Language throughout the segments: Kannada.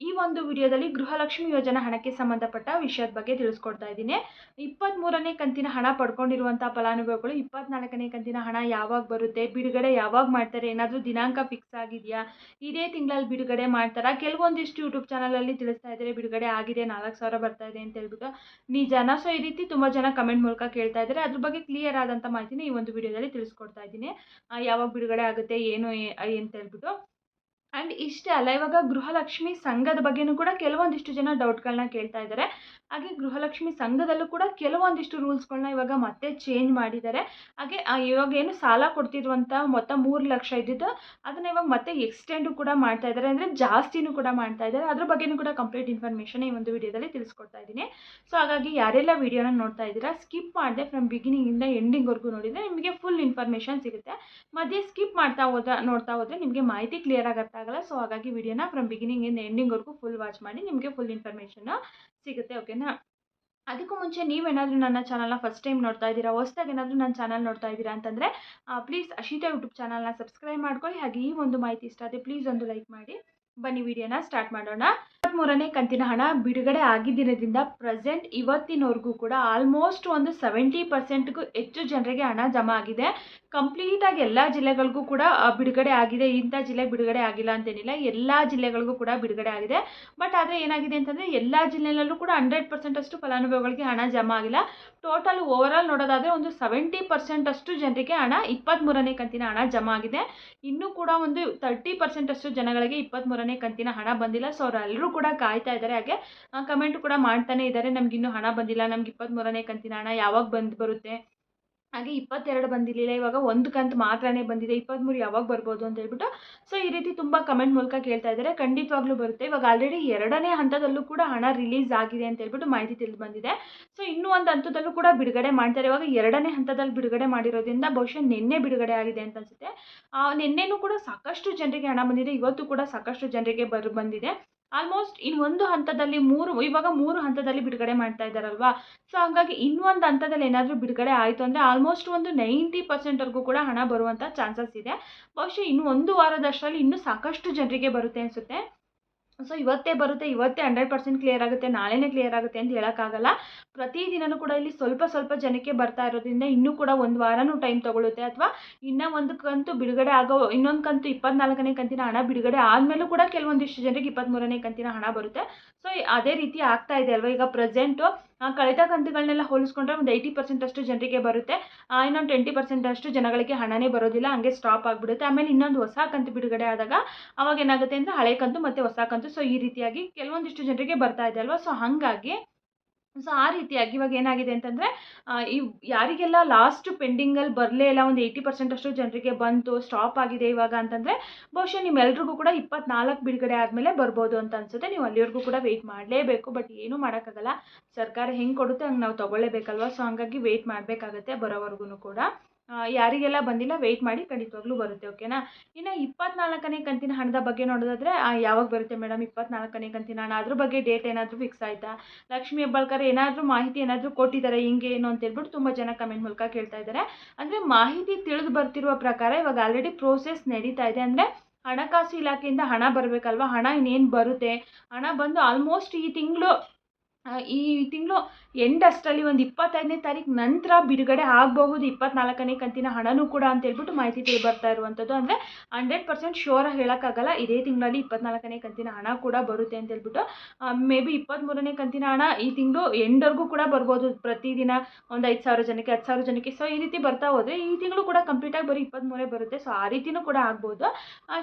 ಈ ಒಂದು ವಿಡಿಯೋದಲ್ಲಿ ಗೃಹಲಕ್ಷ್ಮಿ ಯೋಜನಾ ಹಣಕ್ಕೆ ಸಂಬಂಧಪಟ್ಟ ವಿಷಯದ ಬಗ್ಗೆ ತಿಳಿಸ್ಕೊಡ್ತಾ ಇದ್ದೀನಿ. ಇಪ್ಪತ್ತ್ಮೂರನೇ ಕಂತಿನ ಹಣ ಪಡ್ಕೊಂಡಿರುವಂಥ ಫಲಾನುಭವಿಗಳು ಇಪ್ಪತ್ನಾಲ್ಕನೇ ಕಂತಿನ ಹಣ ಯಾವಾಗ ಬರುತ್ತೆ, ಬಿಡುಗಡೆ ಯಾವಾಗ ಮಾಡ್ತಾರೆ, ಏನಾದರೂ ದಿನಾಂಕ ಫಿಕ್ಸ್ ಆಗಿದೆಯಾ, ಇದೇ ತಿಂಗಳಲ್ಲಿ ಬಿಡುಗಡೆ ಮಾಡ್ತಾರಾ, ಕೆಲವೊಂದಿಷ್ಟು ಯೂಟ್ಯೂಬ್ ಚಾನಲಲ್ಲಿ ತಿಳಿಸ್ತಾ ಇದ್ದಾರೆ, ಬಿಡುಗಡೆ ಆಗಿದೆ, ನಾಲ್ಕು ಸಾವಿರ ಬರ್ತಾ ಇದೆ ಅಂತ ಹೇಳ್ಬಿಟ್ಟು ನಿಜಾನ. ಸೊ ಈ ರೀತಿ ತುಂಬ ಜನ ಕಮೆಂಟ್ ಮೂಲಕ ಕೇಳ್ತಾ ಇದ್ದಾರೆ. ಅದ್ರ ಬಗ್ಗೆ ಕ್ಲಿಯರ್ ಆದಂಥ ಮಾಹಿತಿನ ಈ ಒಂದು ವಿಡಿಯೋದಲ್ಲಿ ತಿಳಿಸ್ಕೊಡ್ತಾ ಇದ್ದೀನಿ. ಯಾವಾಗ ಬಿಡುಗಡೆ ಆಗುತ್ತೆ, ಏನು ಅಂತ ಹೇಳ್ಬಿಟ್ಟು. ಆ್ಯಂಡ್ ಇಷ್ಟೇ ಅಲ್ಲ ಇವಾಗ ಗೃಹಲಕ್ಷ್ಮಿ ಸಂಘದ ಬಗ್ಗೆನೂ ಕೂಡ ಕೆಲವೊಂದಿಷ್ಟು ಜನ ಡೌಟ್ಗಳನ್ನ ಕೇಳ್ತಾ ಇದ್ದಾರೆ. ಹಾಗೆ ಗೃಹಲಕ್ಷ್ಮಿ ಸಂಘದಲ್ಲೂ ಕೂಡ ಕೆಲವೊಂದಿಷ್ಟು ರೂಲ್ಸ್ಗಳನ್ನ ಇವಾಗ ಮತ್ತೆ ಚೇಂಜ್ ಮಾಡಿದ್ದಾರೆ. ಹಾಗೆ ಇವಾಗ ಏನು ಸಾಲ ಕೊಡ್ತಿರುವಂಥ ಮೊತ್ತ ಮೂರು ಲಕ್ಷ ಇದ್ದಿದ್ದು, ಅದನ್ನ ಇವಾಗ ಮತ್ತೆ ಎಕ್ಸ್ಟೆಂಡು ಕೂಡ ಮಾಡ್ತಾ ಇದ್ದಾರೆ. ಅಂದರೆ ಜಾಸ್ತಿನೂ ಕೂಡ ಮಾಡ್ತಾ ಇದ್ದಾರೆ. ಅದ್ರ ಬಗ್ಗೆನೂ ಕೂಡ ಕಂಪ್ಲೀಟ್ ಇನ್ಫಾರ್ಮೇಷನ್ ಈ ಒಂದು ವಿಡಿಯೋದಲ್ಲಿ ತಿಳಿಸ್ಕೊಡ್ತಾ ಇದ್ದೀನಿ. ಸೊ ಹಾಗಾಗಿ ಯಾರೆಲ್ಲ ವಿಡಿಯೋನ ನೋಡ್ತಾ ಇದ್ದೀರಾ ಸ್ಕಿಪ್ ಮಾಡದೆ ಫ್ರಮ್ ಬಿಗಿನಿಂಗಿಂದ ಎಂಡಿಂಗ್ವರೆಗೂ ನೋಡಿದರೆ ನಿಮಗೆ ಫುಲ್ ಇನ್ಫಾರ್ಮೇಷನ್ ಸಿಗುತ್ತೆ. ಮಧ್ಯೆ ಸ್ಕಿಪ್ ಮಾಡ್ತಾ ಹೋದ, ನೋಡ್ತಾ ಹೋದರೆ ನಿಮಗೆ ಮಾಹಿತಿ ಕ್ಲಿಯರ್ ಆಗಿ ಅರ್ಥ ಸೊ ಹಾಗಾಗಿ ವಿಡಿಯೋನ ಫ್ರಮ್ ಬಿಗಿನಿಂಗಿಂದ ಎಂಡಿಂಗ್ವರೆಗೂ ಫುಲ್ ವಾಚ್ ಮಾಡಿ ನಿಮಗೆ ಫುಲ್ ಇನ್ಫಾರ್ಮೇಷನ್ ಸಿಗುತ್ತೆ ಓಕೆನಾ ಅದಕ್ಕೂ ಮುಂಚೆ ನೀವೇನಾದರೂ ನನ್ನ ಚಾನಲ್ನ ಫಸ್ಟ್ ಟೈಮ್ ನೋಡ್ತಾ ಇದ್ದೀರಾ? ಹೊಸ್ದಾಗಿ ಏನಾದರೂ ನನ್ನ ಚಾನಲ್ ನೋಡ್ತಾ ಇದ್ದೀರಾ ಅಂತಂದರೆ ಪ್ಲೀಸ್ ಅಶಿತಾ ಯೂಟ್ಯೂಬ್ ಚಾನಲ್ನ ಸಬ್ಸ್ಕ್ರೈಬ್ ಮಾಡ್ಕೊಳ್ಳಿ. ಹಾಗೆ ಈ ಒಂದು ಮಾಹಿತಿ ಇಷ್ಟ ಆದರೆ ಪ್ಲೀಸ್ ಒಂದು ಲೈಕ್ ಮಾಡಿ. ಬನ್ನಿ, ವಿಡಿಯೋನ ಸ್ಟಾರ್ಟ್ ಮಾಡೋಣ. ಇಪ್ಪತ್ತ್ಮೂರನೇ ಕಂತಿನ ಹಣ ಬಿಡುಗಡೆ ಆಗಿದ್ದಿರೋದ್ರಿಂದ ಪ್ರೆಸೆಂಟ್ ಇವತ್ತಿನವರೆಗೂ ಕೂಡ ಆಲ್ಮೋಸ್ಟ್ ಒಂದು ಸೆವೆಂಟಿ ಪರ್ಸೆಂಟ್ಗೂ ಹೆಚ್ಚು ಜನರಿಗೆ ಹಣ ಜಮಾ ಆಗಿದೆ. ಕಂಪ್ಲೀಟಾಗಿ ಎಲ್ಲ ಜಿಲ್ಲೆಗಳಿಗೂ ಕೂಡ ಬಿಡುಗಡೆ ಆಗಿದೆ. ಇಂಥ ಜಿಲ್ಲೆ ಬಿಡುಗಡೆ ಆಗಿಲ್ಲ ಅಂತೇನಿಲ್ಲ. ಎಲ್ಲ ಜಿಲ್ಲೆಗಳಿಗೂ ಕೂಡ ಬಿಡುಗಡೆ ಆಗಿದೆ. ಬಟ್ ಆದರೆ ಏನಾಗಿದೆ ಅಂತಂದರೆ ಎಲ್ಲ ಜಿಲ್ಲೆಯಲ್ಲೂ ಕೂಡ ಹಂಡ್ರೆಡ್ ಪರ್ಸೆಂಟ್ ಅಷ್ಟು ಫಲಾನುಭವಿಗಳಿಗೆ ಹಣ ಜಮಾ ಆಗಿಲ್ಲ. ಟೋಟಲ್ ಓವರಾಲ್ ನೋಡೋದಾದರೆ ಒಂದು ಸೆವೆಂಟಿ ಪರ್ಸೆಂಟ್ ಅಷ್ಟು ಜನರಿಗೆ ಹಣ ಇಪ್ಪತ್ತ್ಮೂರನೇ ಕಂತಿನ ಹಣ ಜಮಾ ಆಗಿದೆ. ಇನ್ನೂ ಕೂಡ ಒಂದು ತರ್ಟಿ ಪರ್ಸೆಂಟ್ ಅಷ್ಟು ಜನಗಳಿಗೆ ಇಪ್ಪತ್ತ್ಮೂರನೇ ಕಂತಿನ ಹಣ ಬಂದಿಲ್ಲ. ಸೊ ಅವರೆಲ್ಲರೂ ಕೂಡ ಕಾಯ್ತಾ ಇದ್ದಾರೆ. ಹಾಗೆ ಕಮೆಂಟ್ ಕೂಡ ಮಾಡ್ತಾನೆ ಇದ್ದಾರೆ. ನಮ್ಗೆ ಇನ್ನೂ ಹಣ ಬಂದಿಲ್ಲ. ನಮ್ಗೆ ಇಪ್ಪತ್ತ್ಮೂರನೇ ಕಂತಿನ ಹಣ ಯಾವಾಗ ಬಂದು ಬರುತ್ತೆ? ಹಾಗೆ ಇಪ್ಪತ್ತೆರಡು ಬಂದಿರಲಿಲ್ಲ. ಇವಾಗ ಒಂದು ಕಂತು ಮಾತ್ರನೇ ಬಂದಿದೆ. ಇಪ್ಪತ್ತ್ಮೂರು ಯಾವಾಗ ಬರ್ಬೋದು ಅಂತ ಹೇಳ್ಬಿಟ್ಟು ಸೊ ಈ ರೀತಿ ತುಂಬ ಕಮೆಂಟ್ ಮೂಲಕ ಕೇಳ್ತಾ ಇದ್ದಾರೆ. ಖಂಡಿತವಾಗ್ಲೂ ಬರುತ್ತೆ. ಇವಾಗ ಆಲ್ರೆಡಿ ಎರಡನೇ ಹಂತದಲ್ಲೂ ಕೂಡ ಹಣ ರಿಲೀಸ್ ಆಗಿದೆ ಅಂತ ಹೇಳ್ಬಿಟ್ಟು ಮಾಹಿತಿ ತಿಳಿದು ಬಂದಿದೆ. ಸೊ ಇನ್ನೂ ಒಂದು ಹಂತದಲ್ಲೂ ಕೂಡ ಬಿಡುಗಡೆ ಮಾಡ್ತಾರೆ. ಇವಾಗ ಎರಡನೇ ಹಂತದಲ್ಲಿ ಬಿಡುಗಡೆ ಮಾಡಿರೋದ್ರಿಂದ ಬಹುಶಃ ನಿನ್ನೆ ಬಿಡುಗಡೆ ಆಗಿದೆ ಅಂತ ಅನ್ಸುತ್ತೆ. ನಿನ್ನೆನೂ ಕೂಡ ಸಾಕಷ್ಟು ಜನರಿಗೆ ಹಣ ಬಂದಿದೆ. ಇವತ್ತು ಕೂಡ ಸಾಕಷ್ಟು ಜನರಿಗೆ ಬರ್, ಬಂದಿದೆ. ಆಲ್ಮೋಸ್ಟ್ ಇನ್ನೊಂದು ಹಂತದಲ್ಲಿ ಮೂರು, ಇವಾಗ ಮೂರು ಹಂತದಲ್ಲಿ ಬಿಡುಗಡೆ ಮಾಡ್ತಾ ಇದ್ದಾರಲ್ವಾ? ಸೊ ಹಾಗಾಗಿ ಇನ್ನೊಂದು ಹಂತದಲ್ಲಿ ಏನಾದರೂ ಬಿಡುಗಡೆ ಆಯಿತು ಅಂದರೆ ಆಲ್ಮೋಸ್ಟ್ ಒಂದು ನೈಂಟಿ ಪರ್ಸೆಂಟ್ವರೆಗೂ ಕೂಡ ಹಣ ಬರುವಂಥ ಚಾನ್ಸಸ್ ಇದೆ. ಬಹುಶಃ ಇನ್ನು ಒಂದು ವಾರದಷ್ಟರಲ್ಲಿ ಇನ್ನೂ ಸಾಕಷ್ಟು ಜನರಿಗೆ ಬರುತ್ತೆ ಅನಿಸುತ್ತೆ. ಸೊ ಇವತ್ತೇ ಬರುತ್ತೆ, ಇವತ್ತೇ ಹಂಡ್ರೆಡ್ ಪರ್ಸೆಂಟ್ ಕ್ಲಿಯರ್ ಆಗುತ್ತೆ, ನಾಳೆನೇ ಕ್ಲಿಯರ್ ಆಗುತ್ತೆ ಅಂತ ಹೇಳೋಕ್ಕಾಗಲ್ಲ. ಪ್ರತಿದಿನವೂ ಕೂಡ ಇಲ್ಲಿ ಸ್ವಲ್ಪ ಸ್ವಲ್ಪ ಜನಕ್ಕೆ ಬರ್ತಾ ಇರೋದ್ರಿಂದ ಇನ್ನೂ ಕೂಡ ಒಂದು ವಾರನೂ ಟೈಮ್ ತೊಗೊಳುತ್ತೆ ಅಥವಾ ಇನ್ನೂ ಒಂದು ಕಂತು ಬಿಡುಗಡೆ ಆಗೋ, ಇನ್ನೊಂದು ಕಂತು ಇಪ್ಪತ್ನಾಲ್ಕನೇ ಕಂತಿನ ಹಣ ಬಿಡುಗಡೆ ಆದಮೇಲೂ ಕೂಡ ಕೆಲವೊಂದಿಷ್ಟು ಜನರಿಗೆ ಇಪ್ಪತ್ತ್ಮೂರನೇ ಕಂತಿನ ಹಣ ಬರುತ್ತೆ. ಸೊ ಅದೇ ರೀತಿ ಆಗ್ತಾ ಇದೆ ಅಲ್ವಾ? ಈಗ ಪ್ರೆಸೆಂಟು ಕಳೆದ ಕಂತುಗಳನ್ನೆಲ್ಲ ಹೋಲಿಸ್ಕೊಂಡ್ರೆ ಒಂದು ಏಯ್ಟಿ ಪರ್ಸೆಂಟ್ ಅಷ್ಟು ಜನರಿಗೆ ಬರುತ್ತೆ. ಇನ್ನೊಂದು ಟ್ವೆಂಟಿ ಪರ್ಸೆಂಟ್ ಅಷ್ಟು ಜನಗಳಿಗೆ ಹಣನೇ ಬರೋದಿಲ್ಲ, ಹಂಗೆ ಸ್ಟಾಪ್ ಆಗಿಬಿಡುತ್ತೆ. ಆಮೇಲೆ ಇನ್ನೊಂದು ಹೊಸ ಕಂತು ಬಿಡುಗಡೆ ಆದಾಗ ಅವಾಗ ಏನಾಗುತ್ತೆ ಅಂದರೆ ಹಳೆ ಕಂತು ಮತ್ತು ಹೊಸ ಕಂತು. ಸೊ ಈ ರೀತಿಯಾಗಿ ಕೆಲವೊಂದಿಷ್ಟು ಜನರಿಗೆ ಬರ್ತಾ ಇದೆ ಅಲ್ವಾ? ಸೊ ಹಾಗಾಗಿ ಸೊ ಆ ರೀತಿಯಾಗಿ ಇವಾಗ ಏನಾಗಿದೆ ಅಂತಂದರೆ ಈ ಯಾರಿಗೆಲ್ಲ ಲಾಸ್ಟ್ ಪೆಂಡಿಂಗಲ್ಲಿ ಬರಲೇ ಇಲ್ಲ, ಒಂದು ಏಯ್ಟಿ ಪರ್ಸೆಂಟ್ ಅಷ್ಟು ಜನರಿಗೆ ಬಂತು ಸ್ಟಾಪ್ ಆಗಿದೆ ಇವಾಗ ಅಂತಂದರೆ, ಬಹುಶಃ ನಿಮ್ಮೆಲ್ರಿಗೂ ಕೂಡ ಇಪ್ಪತ್ನಾಲ್ಕು ಬಿಡುಗಡೆ ಆದಮೇಲೆ ಬರ್ಬೋದು ಅಂತ ಅನ್ಸುತ್ತೆ. ನೀವು ಅಲ್ಲಿವರೆಗೂ ಕೂಡ ವೆಯ್ಟ್ ಮಾಡಲೇಬೇಕು ಬಟ್ ಏನೂ ಮಾಡೋಕ್ಕಾಗಲ್ಲ. ಸರ್ಕಾರ ಹೆಂಗೆ ಕೊಡುತ್ತೆ ಹಂಗೆ ನಾವು ತೊಗೊಳ್ಳೇಬೇಕಲ್ವ? ಸೊ ಹಂಗಾಗಿ ವೆಯ್ಟ್ ಮಾಡಬೇಕಾಗತ್ತೆ ಬರೋವರೆಗೂ ಕೂಡ. ಯಾರಿಗೆಲ್ಲ ಬಂದಿಲ್ಲ ವೆಯ್ಟ್ ಮಾಡಿ ಖಂಡಿತವಾಗ್ಲೂ ಬರುತ್ತೆ ಓಕೆನಾ ಇನ್ನು ಇಪ್ಪತ್ನಾಲ್ಕನೇ ಕಂತಿನ ಹಣದ ಬಗ್ಗೆ ನೋಡೋದಾದ್ರೆ ಯಾವಾಗ ಬರುತ್ತೆ ಮೇಡಮ್ ಇಪ್ಪತ್ನಾಲ್ಕನೇ ಕಂತಿನ ಹಣ? ಅದ್ರ ಬಗ್ಗೆ ಡೇಟ್ ಏನಾದರೂ ಫಿಕ್ಸ್ ಆಯಿತಾ? ಲಕ್ಷ್ಮಿ ಹೆಬ್ಬಾಳ್ಕರ್ ಏನಾದರೂ ಮಾಹಿತಿ ಏನಾದರೂ ಕೊಟ್ಟಿದ್ದಾರೆ ಹಿಂಗೆ ಏನು ಅಂತ ಹೇಳ್ಬಿಟ್ಟು ತುಂಬ ಜನ ಕಮೆಂಟ್ ಮೂಲಕ ಕೇಳ್ತಾ ಇದ್ದಾರೆ ಅಂದರೆ ಮಾಹಿತಿ ತಿಳಿದು ಬರ್ತಿರುವ ಪ್ರಕಾರ ಇವಾಗ ಆಲ್ರೆಡಿ ಪ್ರೋಸೆಸ್ ನಡೀತಾ ಇದೆ. ಅಂದರೆ ಹಣಕಾಸು ಇಲಾಖೆಯಿಂದ ಹಣ ಬರಬೇಕಲ್ವಾ? ಹಣ ಇನ್ನೇನು ಬರುತ್ತೆ? ಹಣ ಬಂದು ಆಲ್ಮೋಸ್ಟ್ ಈ ತಿಂಗಳು ಈ ತಿಂಗಳು ಎಂಡ್ ಅಷ್ಟರಲ್ಲಿ ಒಂದು ಇಪ್ಪತ್ತೈದನೇ ತಾರೀಕು ನಂತರ ಬಿಡುಗಡೆ ಆಗಬಹುದು. ಇಪ್ಪತ್ನಾಲ್ಕನೇ ಕಂತಿನ ಹಣನೂ ಕೂಡ ಅಂತ ಹೇಳ್ಬಿಟ್ಟು ಮಾಹಿತಿ ತಿಳಿ ಬರ್ತಾ ಇರುವಂಥದ್ದು ಅಂದರೆ ಹಂಡ್ರೆಡ್ ಪರ್ಸೆಂಟ್ ಶೋರ್ ಹೇಳೋಕ್ಕಾಗಲ್ಲ. ಇದೇ ತಿಂಗಳಲ್ಲಿ ಇಪ್ಪತ್ನಾಲ್ಕನೇ ಕಂತಿನ ಹಣ ಕೂಡ ಬರುತ್ತೆ ಅಂತ ಹೇಳ್ಬಿಟ್ಟು ಮೇ ಬಿ ಇಪ್ಪತ್ತ್ಮೂರನೇ ಕಂತಿನ ಹಣ ಈ ತಿಂಗಳು ಎಂಡ್ವರೆಗೂ ಕೂಡ ಬರ್ಬೋದು. ಪ್ರತಿದಿನ ಒಂದು ಐದು ಸಾವಿರ ಜನಕ್ಕೆ ಹತ್ತು ಸಾವಿರ ಜನಕ್ಕೆ. ಸೊ ಈ ರೀತಿ ಬರ್ತಾ ಹೋದರೆ ಈ ತಿಂಗಳು ಕೂಡ ಕಂಪ್ಲೀಟಾಗಿ ಬರೀ ಇಪ್ಪತ್ತ್ಮೂರೇ ಬರುತ್ತೆ. ಸೊ ಆ ರೀತಿಯೂ ಕೂಡ ಆಗ್ಬೋದು.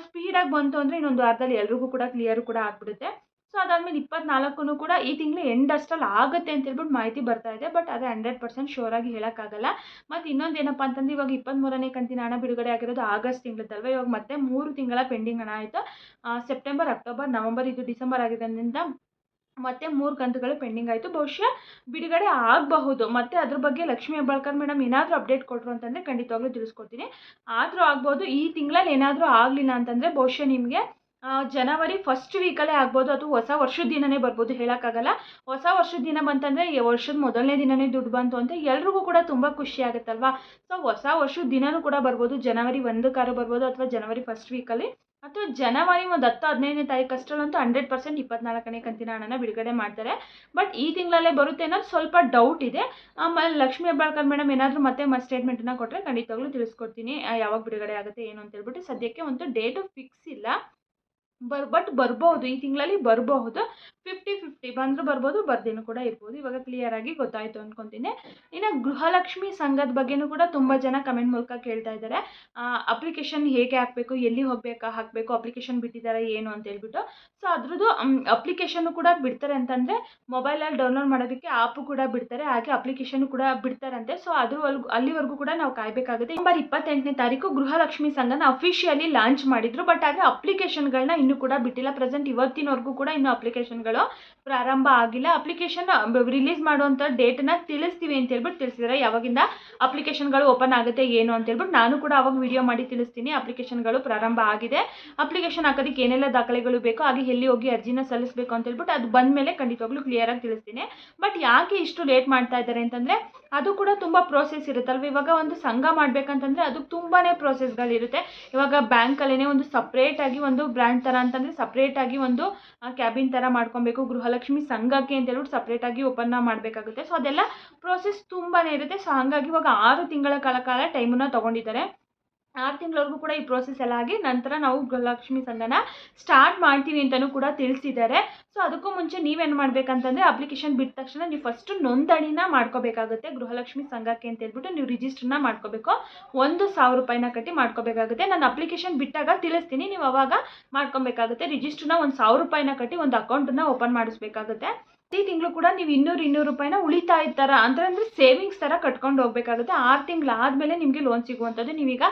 ಸ್ಪೀಡಾಗಿ ಬಂತು ಅಂದರೆ ಇನ್ನೊಂದು ವಾರದಲ್ಲಿ ಎಲ್ರಿಗೂ ಕೂಡ ಕ್ಲಿಯರ್ ಕೂಡ ಆಗಿಬಿಡುತ್ತೆ. ಸೊ ಅದಾದಮೇಲೆ ಇಪ್ಪತ್ನಾಲ್ಕು ಕೂಡ ಈ ತಿಂಗಳು ಎಂಡ್ ಅಷ್ಟರಲ್ಲಿ ಆಗುತ್ತೆ ಅಂತ ಹೇಳ್ಬಿಟ್ಟು ಮಾಹಿತಿ ಬರ್ತಾ ಇದೆ. ಬಟ್ ಅದೇ ಹಂಡ್ರೆಡ್ ಪರ್ಸೆಂಟ್ ಶೋರ್ ಆಗಿ ಹೇಳೋಕ್ಕಾಗಲ್ಲ. ಮತ್ತು ಇನ್ನೊಂದು ಏನಪ್ಪ ಅಂತಂದ್ರೆ ಇವಾಗ ಇಪ್ಪತ್ತ್ಮೂರನೇ ಕಂತಿನ ಹಣ ಬಿಡುಗಡೆ ಆಗಿರೋದು ಆಗಸ್ಟ್ ತಿಂಗಳದಲ್ವ? ಇವಾಗ ಮತ್ತೆ ಮೂರು ತಿಂಗಳ ಪೆಂಡಿಂಗ್ ಹಣ ಆಯಿತು. ಸೆಪ್ಟೆಂಬರ್ ಅಕ್ಟೋಬರ್ ನವಂಬರ್ ಇದು ಡಿಸೆಂಬರ್ ಆಗಿರೋದ್ರಿಂದ ಮತ್ತೆ ಮೂರು ಕಂತುಗಳು ಪೆಂಡಿಂಗ್ ಆಯಿತು. ಬಹುಶಃ ಬಿಡುಗಡೆ ಆಗಬಹುದು. ಮತ್ತೆ ಅದ್ರ ಬಗ್ಗೆ ಲಕ್ಷ್ಮೀ ಹೆಬ್ಬಾಳ್ಕರ್ ಮೇಡಮ್ ಏನಾದರೂ ಅಪ್ಡೇಟ್ ಕೊಟ್ಟರು ಅಂತಂದರೆ ಖಂಡಿತವಾಗ್ಲೂ ತಿಳಿಸ್ಕೊಡ್ತೀನಿ. ಆದರೂ ಆಗ್ಬೋದು ಈ ತಿಂಗಳಲ್ಲಿ ಏನಾದರೂ ಆಗಲಿಲ್ಲ ಅಂತಂದರೆ ಬಹುಶಃ ನಿಮಗೆ ಜನವರಿ ಫಸ್ಟ್ ವೀಕಲ್ಲೇ ಆಗ್ಬೋದು ಅಥವಾ ಹೊಸ ವರ್ಷದ ದಿನನೇ ಬರ್ಬೋದು, ಹೇಳೋಕ್ಕಾಗಲ್ಲ. ಹೊಸ ವರ್ಷದ ದಿನ ಬಂತಂದರೆ ವರ್ಷದ ಮೊದಲನೇ ದಿನನೇ ದುಡ್ಡು ಬಂತು ಅಂತ ಎಲ್ರಿಗೂ ಕೂಡ ತುಂಬ ಖುಷಿ ಆಗುತ್ತಲ್ವಾ? ಸೊ ಹೊಸ ವರ್ಷದ ದಿನವೂ ಕೂಡ ಬರ್ಬೋದು, ಜನವರಿ ಒಂದಕ್ಕಾರು ಬರ್ಬೋದು ಅಥವಾ ಜನವರಿ ಫಸ್ಟ್ ವೀಕಲ್ಲಿ ಅಥವಾ ಜನವರಿ ಒಂದು ಹತ್ತು, ಹದಿನೈದನೇ ತಾರೀಕು ಅಷ್ಟರಲ್ಲಂತೂ ಹಂಡ್ರೆಡ್ ಪರ್ಸೆಂಟ್ ಇಪ್ಪತ್ನಾಲ್ಕನೇ ಕಂತಿನ ಹಣನ ಬಿಡುಗಡೆ ಮಾಡ್ತಾರೆ. ಬಟ್ ಈ ತಿಂಗಳಲ್ಲೇ ಬರುತ್ತೆ ಅನ್ನೋದು ಸ್ವಲ್ಪ ಡೌಟ್ ಇದೆ. ಆಮೇಲೆ ಲಕ್ಷ್ಮೀ ಹೆಬ್ಬಾಳ್ಕರ್ ಮೇಡಮ್ ಏನಾದರೂ ಮತ್ತೆ ಮತ್ತೆ ಸ್ಟೇಟ್ಮೆಂಟನ್ನ ಕೊಟ್ಟರೆ ಖಂಡಿತವಾಗ್ಲೂ ತಿಳಿಸ್ಕೊಡ್ತೀನಿ. ಯಾವಾಗ ಬಿಡುಗಡೆ ಆಗುತ್ತೆ, ಏನು ಅಂತ ಹೇಳ್ಬಿಟ್ಟು ಸದ್ಯಕ್ಕೆ ಒಂದು ಡೇಟು ಫಿಕ್ಸ್ ಇಲ್ಲ. ಬರ್ ಬಟ್ ಬರ್ಬೋದು, ಈ ತಿಂಗಳಲ್ಲಿ ಬರಬಹುದು ಫಿಫ್ಟಿ ಫಿಫ್ಟಿ ಬಂದರೂ ಬರ್ಬೋದು, ಬರ್ದೇನು ಕೂಡ ಇರ್ಬೋದು. ಇವಾಗ ಕ್ಲಿಯರ್ ಆಗಿ ಗೊತ್ತಾಯಿತು ಅಂದ್ಕೊತೀನಿ ಇನ್ನು ಗೃಹಲಕ್ಷ್ಮಿ ಸಂಘದ ಬಗ್ಗೆನೂ ಕೂಡ ತುಂಬ ಜನ ಕಮೆಂಟ್ ಮೂಲಕ ಕೇಳ್ತಾ ಇದ್ದಾರೆ ಅಪ್ಲಿಕೇಶನ್ ಹೇಗೆ ಹಾಕಬೇಕು, ಎಲ್ಲಿ ಹೋಗಬೇಕಾ, ಹಾಕಬೇಕು ಅಪ್ಲಿಕೇಶನ್ ಬಿಟ್ಟಿದ್ದಾರೆ ಏನು ಅಂತ ಹೇಳ್ಬಿಟ್ಟು. ಸೊ ಅದ್ರದ್ದು ಅಪ್ಲಿಕೇಶನ್ನು ಕೂಡ ಬಿಡ್ತಾರೆ ಅಂತಂದರೆ ಮೊಬೈಲಲ್ಲಿ ಡೌನ್ಲೋಡ್ ಮಾಡೋದಕ್ಕೆ ಆ್ಯಪು ಕೂಡ ಬಿಡ್ತಾರೆ. ಹಾಗೆ ಅಪ್ಲಿಕೇಶನ್ ಕೂಡ ಬಿಡ್ತಾರಂತೆ. ಸೊ ಅದ್ರವರೆಗೂ ಅಲ್ಲಿವರೆಗೂ ಕೂಡ ನಾವು ಕಾಯಬೇಕಾಗುತ್ತೆ. ನಂಬರ್ ಇಪ್ಪತ್ತೆಂಟನೇ ತಾರೀಕು ಗೃಹಲಕ್ಷ್ಮಿ ಸಂಘನ ಅಫಿಷಿಯಲಿ ಲಾಂಚ್ ಮಾಡಿದ್ರು. ಬಟ್ ಆದರೆ ಅಪ್ಲಿಕೇಶನ್ಗಳನ್ನ ಇನ್ನೂ ಕೂಡ ಬಿಟ್ಟಿಲ್ಲ. ಪ್ರೆಸೆಂಟ್ ಇವತ್ತಿನವರೆಗೂ ಕೂಡ ಇನ್ನೂ ಅಪ್ಲಿಕೇಶನ್ಗಳು ಪ್ರಾರಂಭ ಆಗಿಲ್ಲ. ಅಪ್ಲಿಕೇಶನ್ ರಿಲೀಸ್ ಮಾಡುವಂಥ ಡೇಟನ್ನ ತಿಳಿಸ್ತೀವಿ ಅಂತ ಹೇಳ್ಬಿಟ್ಟು ತಿಳಿಸಿದ್ದಾರೆ ಯಾವಾಗಿಂದ ಅಪ್ಲಿಕೇಶನ್ಗಳು ಓಪನ್ ಆಗುತ್ತೆ, ಏನು ಅಂತ ಹೇಳ್ಬಿಟ್ಟು ನಾನು ಕೂಡ ಅವಾಗ ವಿಡಿಯೋ ಮಾಡಿ ತಿಳಿಸ್ತೀನಿ. ಅಪ್ಲಿಕೇಶನ್ಗಳು ಪ್ರಾರಂಭ ಆಗಿದೆ. ಅಪ್ಲಿಕೇಶನ್ ಹಾಕೋದಕ್ಕೆ ಏನೆಲ್ಲ ದಾಖಲೆಗಳು ಬೇಕೋ ಹಾಗೆ ಎಲ್ಲಿ ಹೋಗಿ ಅರ್ಜಿನ ಸಲ್ಲಿಸಬೇಕು ಅಂತ ಹೇಳ್ಬಿಟ್ಟು ಅದು ಬಂದ ಮೇಲೆ ಖಂಡಿತವಾಗ್ಲೂ ಕ್ಲಿಯರಾಗಿ ತಿಳಿಸ್ತೀನಿ. ಬಟ್ ಯಾಕೆ ಇಷ್ಟು ಲೇಟ್ ಮಾಡ್ತಾ ಇದ್ದಾರೆ ಅಂತಂದರೆ ಅದು ಕೂಡ ತುಂಬ ಪ್ರೋಸೆಸ್ ಇರುತ್ತಲ್ವ? ಇವಾಗ ಒಂದು ಸಂಘ ಮಾಡಬೇಕಂತಂದರೆ ಅದು ತುಂಬಾ ಪ್ರೋಸೆಸ್ಗಳಿರುತ್ತೆ ಇವಾಗ ಬ್ಯಾಂಕಲ್ಲೇ ಒಂದು ಸಪ್ರೇಟಾಗಿ ಒಂದು ಬ್ರ್ಯಾಂಡ್ ಥರ ಅಂತಂದರೆ ಸಪ್ರೇಟಾಗಿ ಒಂದು ಕ್ಯಾಬಿನ್ ಥರ ಮಾಡ್ಕೊಬೇಕು. ಗೃಹಲಕ್ಷ್ಮಿ ಸಂಘಕ್ಕೆ ಅಂತ ಹೇಳ್ಬಿಟ್ಟು ಸಪ್ರೇಟಾಗಿ ಓಪನ್ನ ಮಾಡಬೇಕಾಗುತ್ತೆ. ಸೊ ಅದೆಲ್ಲ ಪ್ರೋಸೆಸ್ ತುಂಬಾ ಇರುತ್ತೆ. ಸೊ ಹಾಗಾಗಿ ಇವಾಗ ಆರು ತಿಂಗಳ ಕಾಲ ಕಾಲ ಟೈಮನ್ನು ತೊಗೊಂಡಿದ್ದಾರೆ. ಆರು ತಿಂಗಳವರೆಗೂ ಕೂಡ ಈ ಪ್ರೋಸೆಸ್ ಎಲ್ಲ ಆಗಿ ನಂತರ ನಾವು ಗೃಹಲಕ್ಷ್ಮಿ ಸಂಘನ ಸ್ಟಾರ್ಟ್ ಮಾಡ್ತೀವಿ ಅಂತಲೂ ಕೂಡ ತಿಳಿಸಿದ್ದಾರೆ. ಸೊ ಅದಕ್ಕೂ ಮುಂಚೆ ನೀವೇನು ಮಾಡಬೇಕಂತಂದರೆ ಅಪ್ಲಿಕೇಶನ್ ಬಿಟ್ಟ ತಕ್ಷಣ ನೀವು ಫಸ್ಟು ನೋಂದಣಿನ ಮಾಡ್ಕೋಬೇಕಾಗುತ್ತೆ, ಗೃಹಲಕ್ಷ್ಮಿ ಸಂಘಕ್ಕೆ ಅಂತ ಹೇಳ್ಬಿಟ್ಟು ನೀವು ರಿಜಿಸ್ಟ್ರನ್ನ ಮಾಡ್ಕೋಬೇಕು. ಒಂದು ಸಾವಿರ ರೂಪಾಯಿನ ಕಟ್ಟಿ ಮಾಡ್ಕೋಬೇಕಾಗುತ್ತೆ. ನಾನು ಅಪ್ಲಿಕೇಶನ್ ಬಿಟ್ಟಾಗ ತಿಳಿಸ್ತೀನಿ, ನೀವು ಅವಾಗ ಮಾಡ್ಕೊಬೇಕಾಗುತ್ತೆ. ರಿಜಿಸ್ಟ್ರನ್ನ ಒಂದು ಸಾವಿರ ರೂಪಾಯಿನ ಕಟ್ಟಿ ಒಂದು ಅಕೌಂಟನ್ನ ಓಪನ್ ಮಾಡಿಸ್ಬೇಕಾಗುತ್ತೆ. ಪ್ರತಿ ತಿಂಗಳು ಕೂಡ ನೀವು ಇನ್ನೂರು ಇನ್ನೂರು ರೂಪಾಯಿನ ಉಳಿತಾಯ ಥರ ಅಂದರೆ ಅಂದರೆ ಸೇವಿಂಗ್ಸ್ ಥರ ಕಟ್ಕೊಂಡು ಹೋಗಬೇಕಾಗುತ್ತೆ. ಆರು ತಿಂಗಳು ಆದಮೇಲೆ ನಿಮಗೆ ಲೋನ್ ಸಿಗುವಂಥದ್ದು. ನೀವೀಗ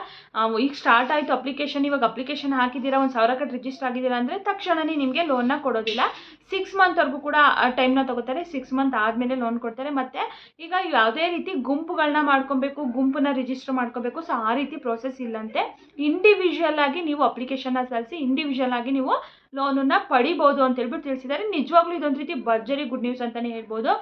ಈಗ ಸ್ಟಾರ್ಟ್ ಆಯಿತು ಅಪ್ಲಿಕೇಶನ್ ಇವಾಗ ಅಪ್ಲಿಕೇಶನ್ ಹಾಕಿದ್ದೀರಾ? ಒಂದು ಸಾವಿರ ಕಟ್ಟು ರಿಜಿಸ್ಟರ್ ಆಗಿದ್ದೀರಾ ಅಂದರೆ ತಕ್ಷಣನೇ ನಿಮಗೆ ಲೋನ್ನ ಕೊಡೋದಿಲ್ಲ. ಸಿಕ್ಸ್ ಮಂತ್ವರೆಗೂ ಕೂಡ ಟೈಮ್ನ ತಗೋತಾರೆ. ಸಿಕ್ಸ್ ಮಂತ್ ಆದಮೇಲೆ ಲೋನ್ ಕೊಡ್ತಾರೆ. ಮತ್ತು ಈಗ ಯಾವುದೇ ರೀತಿ ಗುಂಪುಗಳನ್ನ ಮಾಡ್ಕೊಬೇಕು, ಗುಂಪನ್ನ ರಿಜಿಸ್ಟರ್ ಮಾಡ್ಕೋಬೇಕು. ಸೊ ಆ ರೀತಿ ಪ್ರೋಸೆಸ್ ಇಲ್ಲಂತೆ. ಇಂಡಿವಿಜುವಲ್ ಆಗಿ ನೀವು ಅಪ್ಲಿಕೇಶನ್ನ ಸಲ್ಲಿಸಿ ಇಂಡಿವಿಜುವಲ್ ಆಗಿ ನೀವು ಲೋನನ್ನು ಪಡಿಬೋದು ಅಂತ ಹೇಳ್ಬಿಟ್ಟು ತಿಳಿಸಿದ್ದಾರೆ. ನಿಜವಾಗ್ಲೂ ಇದೊಂದು ರೀತಿ ಭರ್ಜರಿ ಗುಡ್ ನ್ಯೂಸ್ ಅಂತಲೇ ಹೇಳ್ಬೋದು.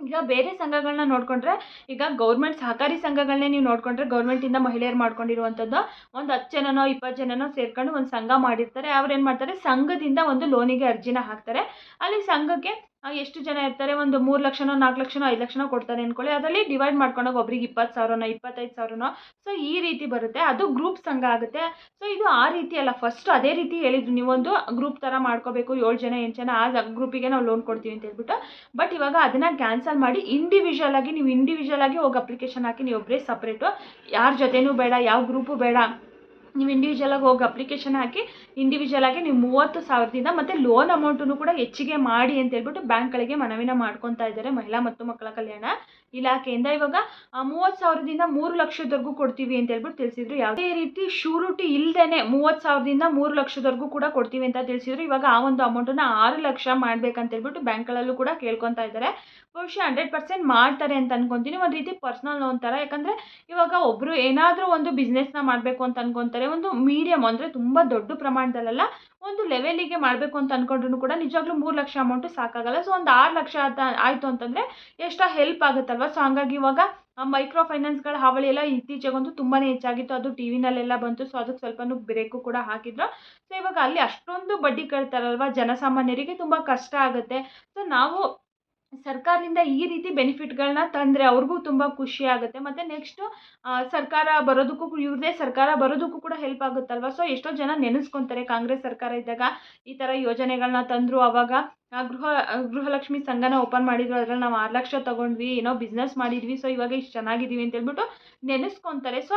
ಈಗ ಬೇರೆ ಸಂಘಗಳನ್ನ ನೋಡಿಕೊಂಡ್ರೆ, ಈಗ ಗೌರ್ಮೆಂಟ್ ಸಹಕಾರಿ ಸಂಘಗಳನ್ನೇ ನೀವು ನೋಡಿಕೊಂಡ್ರೆ ಗೌರ್ಮೆಂಟಿಂದ ಮಹಿಳೆಯರು ಮಾಡ್ಕೊಂಡಿರುವಂಥದ್ದು ಒಂದು ಹತ್ತು ಜನನೋ ಇಪ್ಪತ್ತು ಜನನೋ ಸೇರ್ಕೊಂಡು ಒಂದು ಸಂಘ ಮಾಡಿರ್ತಾರೆ. ಅವ್ರು ಏನು ಮಾಡ್ತಾರೆ? ಸಂಘದಿಂದ ಒಂದು ಲೋನಿಗೆ ಅರ್ಜಿನ ಹಾಕ್ತಾರೆ. ಅಲ್ಲಿ ಸಂಘಕ್ಕೆ ಎಷ್ಟು ಜನ ಇರ್ತಾರೆ? ಒಂದು ಮೂರು ಲಕ್ಷನೋ, ನಾಲ್ಕು ಲಕ್ಷನೋ, ಐದು ಲಕ್ಷನೋ ಕೊಡ್ತಾರೆ ಅಂದ್ಕೊಳ್ಳಿ ಅದರಲ್ಲಿ ಡಿವೈಡ್ ಮಾಡ್ಕೊಂಡೋಗಿ ಒಬ್ರಿಗೆ ಇಪ್ಪತ್ತು ಸಾವಿರನೋ, ಇಪ್ಪತ್ತೈದು ಸಾವಿರನೋ. ಸೊ ಈ ರೀತಿ ಬರುತ್ತೆ. ಅದು ಗ್ರೂಪ್ ಸಂಘ ಆಗುತ್ತೆ. ಸೊ ಇದು ಆ ರೀತಿ ಅಲ್ಲ. ಫಸ್ಟ್ ಅದೇ ರೀತಿ ಹೇಳಿದ್ರು. ನೀವೊಂದು ಗ್ರೂಪ್ ಥರ ಮಾಡ್ಕೋಬೇಕು. ಏಳು ಜನ, ಎಂಟು ಜನ ಆ ಗ್ರೂಪಿಗೆ ನಾವು ಲೋನ್ ಕೊಡ್ತೀವಿ ಅಂತ ಹೇಳ್ಬಿಟ್ಟು. ಬಟ್ ಇವಾಗ ಅದನ್ನು ಕ್ಯಾನ್ಸಲ್ ಮಾಡಿ ಇಂಡಿವಿಜುವಲ್ ಆಗಿ ನೀವು ಇಂಡಿವಿಜುವಲ್ ಆಗಿ ಹೋಗಿ ಅಪ್ಲಿಕೇಶನ್ ಹಾಕಿ ನೀವು ಒಬ್ಬರೇ ಸಪ್ರೇಟು ಯಾರ ಜೊತೆನೂ ಬೇಡ, ಯಾವ ಗ್ರೂಪು ಬೇಡ. ನೀವು ಇಂಡಿವಿಜುವಲ್ ಆಗಿ ಹೋಗಿ ಅಪ್ಲಿಕೇಶನ್ ಹಾಕಿ ಇಂಡಿವಿಜುವಲ್ ಆಗಿ ನೀವು ಮೂವತ್ತು ಸಾವಿರದಿಂದ ಮತ್ತು ಲೋನ್ ಅಮೌಂಟನ್ನು ಕೂಡ ಹೆಚ್ಚಿಗೆ ಮಾಡಿ ಅಂತ ಹೇಳ್ಬಿಟ್ಟು ಬ್ಯಾಂಕ್ಗಳಿಗೆ ಮನವಿನ ಮಾಡ್ಕೊತಾ ಇದ್ದಾರೆ ಮಹಿಳಾ ಮತ್ತು ಮಕ್ಕಳ ಕಲ್ಯಾಣ ಇಲಾಖೆಯಿಂದ. ಇವಾಗ ಮೂವತ್ತು ಸಾವಿರದಿಂದ ಮೂರು ಲಕ್ಷದವರೆಗೂ ಕೊಡ್ತೀವಿ ಅಂತ ಹೇಳ್ಬಿಟ್ಟು ತಿಳಿಸಿದ್ರು ಯಾವುದೇ? ರೀತಿ ಶೂರಿಟಿ ಇಲ್ಲದೇನೆ ಮೂವತ್ತು ಸಾವಿರದಿಂದ ಮೂರು ಲಕ್ಷದವರೆಗೂ ಕೂಡ ಕೊಡ್ತೀವಿ ಅಂತ ತಿಳಿಸಿದ್ರು. ಇವಾಗ ಆ ಒಂದು ಅಮೌಂಟನ್ನು ಆರು ಲಕ್ಷ ಮಾಡ್ಬೇಕಂತ ಹೇಳ್ಬಿಟ್ಟು ಬ್ಯಾಂಕ್ಗಳಲ್ಲೂ ಕೂಡ ಕೇಳ್ಕೊತಾ ಇದ್ದಾರೆ. ಬಹುಶಃ ಹಂಡ್ರೆಡ್ ಪರ್ಸೆಂಟ್ ಮಾಡ್ತಾರೆ ಅಂತ ಅನ್ಕೊತೀನಿ. ಒಂದು ರೀತಿ ಪರ್ಸ್ನಲ್ ಲೋನ್ ಥರ ಯಾಕಂದರೆ ಇವಾಗ ಒಬ್ಬರು ಏನಾದರೂ ಒಂದು ಬಿಸ್ನೆಸ್ನ ಮಾಡಬೇಕು ಅಂತ ಅನ್ಕೊತಾರೆ. ಒಂದು ಮೀಡಿಯಮ್ ಅಂದರೆ ತುಂಬ ದೊಡ್ಡ ಪ್ರಮಾಣದಲ್ಲೆಲ್ಲ ಒಂದು ಲೆವೆಲಿಗೆ ಮಾಡಬೇಕು ಅಂತ ಅಂದ್ಕೊಂಡ್ರು ಕೂಡ ನಿಜವಾಗ್ಲೂ ಮೂರು ಲಕ್ಷ ಅಮೌಂಟು ಸಾಕಾಗಲ್ಲ. ಸೊ ಒಂದು ಆರು ಲಕ್ಷ ಅಂತ ಆಯಿತು ಅಂತಂದರೆ ಎಷ್ಟೋ ಹೆಲ್ಪ್ ಆಗುತ್ತಲ್ವ? ಸೊ ಹಂಗಾಗಿ ಇವಾಗ ಮೈಕ್ರೋ ಫೈನಾನ್ಸ್ಗಳ ಹಾವಳಿ ಎಲ್ಲ ಇತ್ತೀಚೆಗಂತೂ ತುಂಬಾ ಹೆಚ್ಚಾಗಿತ್ತು. ಅದು ಟಿ ವಿನಲ್ಲೆಲ್ಲ ಬಂತು. ಸೊ ಅದಕ್ಕೆ ಸ್ವಲ್ಪನೂ ಬ್ರೇಕು ಕೂಡ ಹಾಕಿದ್ರು. ಸೊ ಇವಾಗ ಅಲ್ಲಿ ಅಷ್ಟೊಂದು ಬಡ್ಡಿ ಕಟ್ತಾರಲ್ವ? ಜನಸಾಮಾನ್ಯರಿಗೆ ತುಂಬ ಕಷ್ಟ ಆಗುತ್ತೆ. ಸೊ ನಾವು ಸರ್ಕಾರದಿಂದ ಈ ರೀತಿ ಬೆನಿಫಿಟ್ಗಳನ್ನ ತಂದರೆ ಅವ್ರಿಗೂ ತುಂಬ ಖುಷಿ ಆಗುತ್ತೆ. ಮತ್ತು ನೆಕ್ಸ್ಟು ಸರ್ಕಾರ ಬರೋದಕ್ಕೂ ಇವ್ರದೇ ಸರ್ಕಾರ ಬರೋದಕ್ಕೂ ಕೂಡ ಹೆಲ್ಪ್ ಆಗುತ್ತಲ್ವ? ಸೊ ಎಷ್ಟೋ ಜನ ನೆನೆಸ್ಕೊತಾರೆ ಕಾಂಗ್ರೆಸ್ ಸರ್ಕಾರ ಇದ್ದಾಗ. ಈ ಥರ ಯೋಜನೆಗಳನ್ನ ತಂದರು ಅವಾಗ. ಆ, ಗೃಹ ಗೃಹಲಕ್ಷ್ಮಿ ಸಂಘನ ಓಪನ್ ಮಾಡಿದ್ರು, ಅದ್ರಲ್ಲಿ ನಾವು ಆರು ಲಕ್ಷ ತೊಗೊಂಡ್ವಿ, ಏನೋ ಬಿಸ್ನೆಸ್ ಮಾಡಿದ್ವಿ ಸೊ ಇವಾಗ ಇಷ್ಟು ಚೆನ್ನಾಗಿದ್ದೀವಿ ಅಂತ ಹೇಳ್ಬಿಟ್ಟು ನೆನೆಸ್ಕೊತಾರೆ. ಸೊ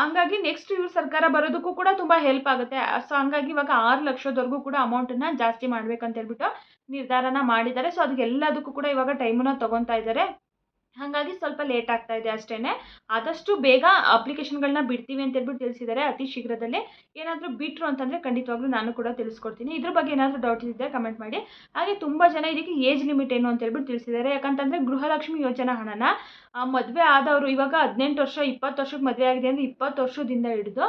ಹಂಗಾಗಿ ನೆಕ್ಸ್ಟ್ ಇವ್ರ ಸರ್ಕಾರ ಬರೋದಕ್ಕೂ ಕೂಡ ತುಂಬ ಹೆಲ್ಪ್ ಆಗುತ್ತೆ. ಸೊ ಹಂಗಾಗಿ ಇವಾಗ ಆರು ಲಕ್ಷದವರೆಗೂ ಕೂಡ ಅಮೌಂಟನ್ನು ಜಾಸ್ತಿ ಮಾಡ್ಬೇಕಂತ ಹೇಳ್ಬಿಟ್ಟು ನಿರ್ಧಾರನ ಮಾಡಿದ್ದಾರೆ. ಸೊ ಅದಕ್ಕೆಲ್ಲದಕ್ಕೂ ಕೂಡ ಇವಾಗ ಟೈಮನ್ನ ತೊಗೊತಾ ಇದ್ದಾರೆ. ಹಾಗಾಗಿ ಸ್ವಲ್ಪ ಲೇಟ್ ಆಗ್ತಾ ಇದೆ ಅಷ್ಟೇ ಆದಷ್ಟು ಬೇಗ ಅಪ್ಲಿಕೇಶನ್ಗಳನ್ನ ಬಿಡ್ತೀವಿ ಅಂತ ಹೇಳ್ಬಿಟ್ಟು ತಿಳಿಸಿದ್ದಾರೆ ಅತಿ ಶೀಘ್ರದಲ್ಲೇ. ಏನಾದರೂ ಬಿಟ್ಟರು ಅಂತಂದರೆ ಖಂಡಿತವಾಗ್ಲೂ ನಾನು ಕೂಡ ತಿಳಿಸ್ಕೊಡ್ತೀನಿ. ಇದ್ರ ಬಗ್ಗೆ ಏನಾದರೂ ಡೌಟ್ ಇದ್ದರೆ ಕಮೆಂಟ್ ಮಾಡಿ. ಹಾಗೆ ತುಂಬ ಜನ ಇದಕ್ಕೆ ಏಜ್ ಲಿಮಿಟ್ ಏನು ಅಂತ ಹೇಳ್ಬಿಟ್ಟು ತಿಳಿಸಿದ್ದಾರೆ. ಯಾಕಂತಂದರೆ ಗೃಹಲಕ್ಷ್ಮಿ ಯೋಜನಾ ಹಣನ ಮದುವೆ ಆದವರು ಇವಾಗ ಹದಿನೆಂಟು ವರ್ಷ, ಇಪ್ಪತ್ತು ವರ್ಷಕ್ಕೆ ಮದುವೆ ಆಗಿದೆ ಅಂದರೆ ಇಪ್ಪತ್ತು ವರ್ಷದಿಂದ ಹಿಡಿದು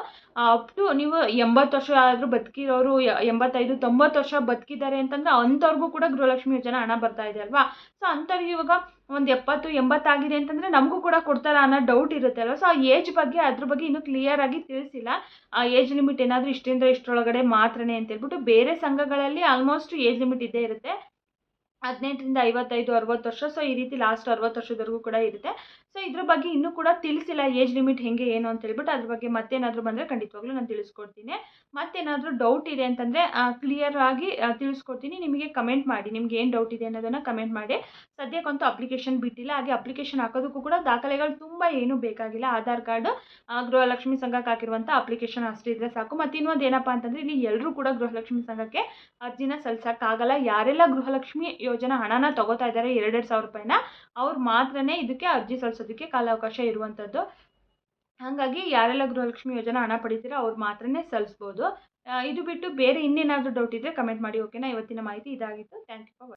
ಅಪ್ ಟು ನೀವು ಎಂಬತ್ತು ವರ್ಷ ಆದರೂ ಬದುಕಿರೋರು ಎಂಬತ್ತೈದು, ತೊಂಬತ್ತು ವರ್ಷ ಬದುಕಿದ್ದಾರೆ ಅಂತಂದ್ರೆ ಅಂಥವ್ರಿಗೂ ಕೂಡ ಗೃಹಲಕ್ಷ್ಮಿ ಯೋಜನಾ ಹಣ ಬರ್ತಾ ಇದೆ ಅಲ್ವಾ? ಸೊ ಅಂಥವ್ರಿಗೆ ಇವಾಗ ಒಂದು ಎಪ್ಪತ್ತು ಎಂಬತ್ತಾಗಿದೆ ಅಂತಂದರೆ ನಮಗೂ ಕೂಡ ಕೊಡ್ತಾರ ಅನ್ನೋ ಡೌಟ್ ಇರುತ್ತೆ ಅಲ್ವಾ? ಸೊ ಆ ಏಜ್ ಬಗ್ಗೆ, ಅದ್ರ ಬಗ್ಗೆ ಇನ್ನೂ ಕ್ಲಿಯರ್ ಆಗಿ ತಿಳಿಸಿಲ್ಲ. ಆ ಏಜ್ ಲಿಮಿಟ್ ಏನಾದರೂ ಇಷ್ಟರಿಂದ ಇಷ್ಟರೊಳಗಡೆ ಮಾತ್ರನೇ ಅಂತ ಹೇಳ್ಬಿಟ್ಟು ಬೇರೆ ಸಂಘಗಳಲ್ಲಿ ಆಲ್ಮೋಸ್ಟ್ ಏಜ್ ಲಿಮಿಟ್ ಇದ್ದೇ ಇರುತ್ತೆ. ಹದಿನೆಂಟರಿಂದ ಐವತ್ತೈದು, ಅರವತ್ತು ವರ್ಷ ಸೊ ಈ ರೀತಿ ಲಾಸ್ಟ್ ಅರವತ್ತು ವರ್ಷದವರೆಗೂ ಕೂಡ ಇರುತ್ತೆ. ಸೊ ಇದ್ರ ಬಗ್ಗೆ ಇನ್ನೂ ಕೂಡ ತಿಳಿಸಿಲ್ಲ ಏಜ್ ಲಿಮಿಟ್ ಹೆಂಗೆ ಏನು ಅಂತ ಹೇಳ್ಬಿಟ್ಟು, ಅದ್ರ ಬಗ್ಗೆ ಮತ್ತೇನಾದರೂ ಬಂದರೆ ಖಂಡಿತವಾಗ್ಲೂ ನಾನು ತಿಳಿಸ್ಕೊಡ್ತೀನಿ. ಮತ್ತೇನಾದರೂ ಡೌಟ್ ಇದೆ ಅಂತಂದರೆ ಕ್ಲಿಯರ್ ಆಗಿ ತಿಳಿಸ್ಕೊಡ್ತೀನಿ. ನಿಮಗೆ ಕಮೆಂಟ್ ಮಾಡಿ. ನಿಮ್ಗೆ ಏನು ಡೌಟ್ ಇದೆ ಅನ್ನೋದನ್ನು ಕಮೆಂಟ್ ಮಾಡಿ. ಸದ್ಯಕ್ಕಂತೂ ಅಪ್ಲಿಕೇಶನ್ ಬಿಟ್ಟಿಲ್ಲ. ಹಾಗೆ ಅಪ್ಲಿಕೇಶನ್ ಹಾಕೋದಕ್ಕೂ ಕೂಡ ದಾಖಲೆಗಳು ತುಂಬ ಏನೂ ಬೇಕಾಗಿಲ್ಲ. ಆಧಾರ್ ಕಾರ್ಡ್ ಗೃಹಲಕ್ಷ್ಮಿ ಸಂಘಕ್ಕೆ ಹಾಕಿರುವಂಥ ಅಪ್ಲಿಕೇಶನ್ ಅಷ್ಟೇ ಇದ್ದರೆ ಸಾಕು. ಮತ್ತು ಇನ್ನೊಂದು ಏನಪ್ಪ ಅಂತಂದರೆ, ಇಲ್ಲಿ ಎಲ್ಲರೂ ಕೂಡ ಗೃಹಲಕ್ಷ್ಮಿ ಸಂಘಕ್ಕೆ ಅರ್ಜಿನ ಸಲ್ಸೋಕ್ಕಾಗಲ್ಲ. ಯಾರೆಲ್ಲ ಗೃಹಲಕ್ಷ್ಮಿ ಯೋಜನಾ ಹಣನ ತಗೋತಾ ಇದ್ದಾರೆ ಎರಡೆರಡು ಸಾವಿರ ರೂಪಾಯಿನ, ಅವ್ರು ಮಾತ್ರನೇ ಇದಕ್ಕೆ ಅರ್ಜಿ ಸಲ್ಲಿಸೋದಕ್ಕೆ ಕಾಲಾವಕಾಶ ಇರುವಂಥದ್ದು ಹಾಗಾಗಿ ಯಾರೆಲ್ಲ ಗೃಹಲಕ್ಷ್ಮಿ ಯೋಜನಾ ಹಣ ಪಡಿತೀರೋ ಅವ್ರು ಮಾತ್ರನೇ ಸಲ್ಲಿಸ್ಬೋದು ಇದು ಬಿಟ್ಟು ಬೇರೆ ಇನ್ನೇನಾದರೂ ಡೌಟ್ ಇದ್ದರೆ ಕಮೆಂಟ್ ಮಾಡಿ ಓಕೆನಾ ಇವತ್ತಿನ ಮಾಹಿತಿ ಇದಾಗಿತ್ತು. Thank you for